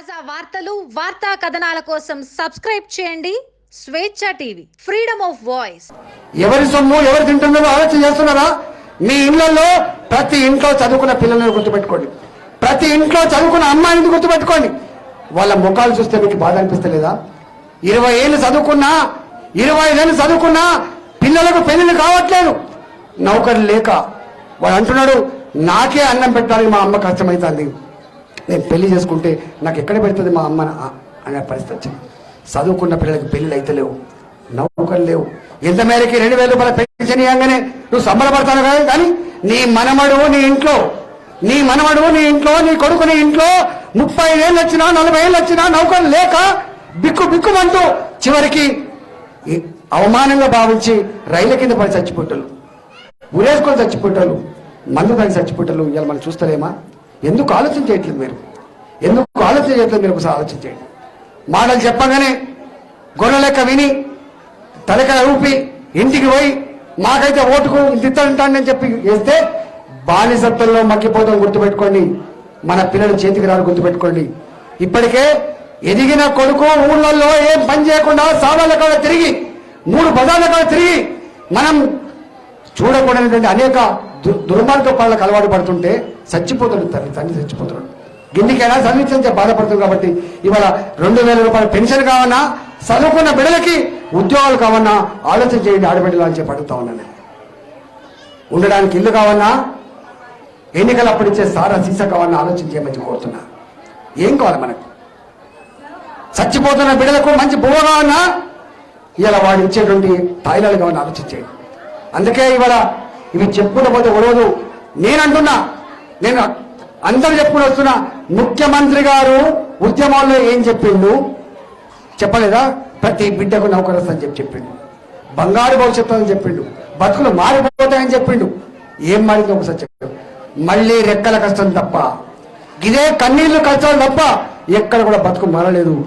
తాజా వార్తలు వార్తా కథనాల కోసం సబ్స్క్రైబ్ చేయండి. స్వేచ్ఛ టీవీ ఫ్రీడమ్ ఆఫ్ వాయిస్. ఎవరి సొమ్ము ఎవరు తింటున్నారో ఆలోచన చేస్తున్నారా? మీ ఇళ్ళలో ప్రతి ఇంట్లో చదువుకున్న పిల్లలను గుర్తుపెట్టుకోండి. ప్రతి ఇంట్లో చదువుకున్న అమ్మాయిని గుర్తుపెట్టుకోండి. వాళ్ళ ముఖాలు చూస్తే మీకు బాధ అనిపిస్తలేదా? ఇరవై ఏళ్ళు చదువుకున్నా ఇరవై ఐదేళ్ళు చదువుకున్నా పిల్లలకు పెళ్ళిళ్ళు కావట్లేదు. నౌకరు లేక వాడు అంటున్నాడు నాకే అన్నం పెట్టడానికి మా అమ్మ కష్టమవుతుంది నేను పెళ్ళి చేసుకుంటే నాకు ఎక్కడ పెడుతుంది మా అమ్మ అనే పరిస్థితి వచ్చింది. చదువుకున్న పిల్లలకి పెళ్ళిళ్ళు అయితే లేవు. నౌకలు లేవు. ఎంత మేరకి రెండు వేల రూపాయల పెన్షన్ ఇవ్వగానే నువ్వు సంబరపడతాను కదా? కానీ నీ మనమడు నీ ఇంట్లో నీ మనమడు నీ ఇంట్లో నీ కొడుకు నీ ఇంట్లో ముప్పై ఏళ్ళు వచ్చినా నలభై ఏళ్ళు వచ్చినా నౌకలు లేక బిక్కు బిక్కుమంటూ చివరికి అవమానంగా భావించి రైళ్ళ కింద పడి చచ్చిపోతారు ఉరేసుకొని చచ్చిపోతారు మందు తాగి చచ్చిపోతారు ఇవాళ మనం చూస్తలేమా? ఎందుకు ఆలోచన చేయట్లేదు మీరు? ఎందుకు ఆలోచన చేయట్లేదు మీరు ఒకసారి ఆలోచించండి మాటలు చెప్పగానే గొర్రె లెక్క విని తలకాయ ఊపి ఇంటికి పోయి మాకైతే ఓటుకు తిత్తంటానని చెప్పి వేస్తే బానిసత్వంలో మగ్గిపోతాం గుర్తుపెట్టుకోండి. మన పిల్లలు చేతికి రారు గుర్తుపెట్టుకోండి. ఇప్పటికే ఎదిగిన కొడుకు ఊళ్ళల్లో ఏం పని చేయకుండా సామాన్ల కాడ తిరిగి మూడు బజార్ల కాడ తిరిగి మనం చూడకూడనటువంటి అనేక దు- దుర్మార్గ పాలకు అలవాటు పడుతుంటే చచ్చిపోతాడు తల్లి తండ్రి చచ్చిపోతాడు. గిన్నికైనా చదివించే బాధపడుతుంది కాబట్టి ఇవాళ రెండు వేల రూపాయల పెన్షన్ కావన్నా చదువుకున్న బిడ్డలకి ఉద్యోగాలు కావన్నా ఆలోచన చేయండి ఆడబిడ్డలు అని చెప్పి అడుగుతా ఉన్నాను. ఉండడానికి ఇల్లు కావన్నా ఎన్నికలు అప్పుడు ఇచ్చే సారా సీసా కావాలని ఆలోచన చేయమని కోరుతున్నా. ఏం కావాలి మనకు? చచ్చిపోతున్న బిడ్డలకు మంచి బువ్వ కావన్నా ఇలా వాడు ఇచ్చేటువంటి తాయిలాలు కావాలని ఆలోచించేయండి అందుకే ఇవాళ ఇవి చెప్పుకుంటూ పోతే నేను నేనంటున్నా నేను అందరు చెప్పుకుని వస్తున్న ముఖ్యమంత్రి గారు ఉద్యమాల్లో ఏం చెప్పిండు? చెప్పలేదా? ప్రతి బిడ్డకు నౌకరస్తు అని చెప్పి చెప్పిండు. బంగారు భవిష్యత్తు అని చెప్పిండు. బతుకులు మారిపోతాయని చెప్పిండు. ఏం మారిందో ఒకసారి చెప్పాడు మళ్ళీ రెక్కల కష్టం తప్ప. ఇదే కన్నీళ్ళు కష్టాలు తప్ప ఎక్కడ కూడా బతుకు మారలేదు.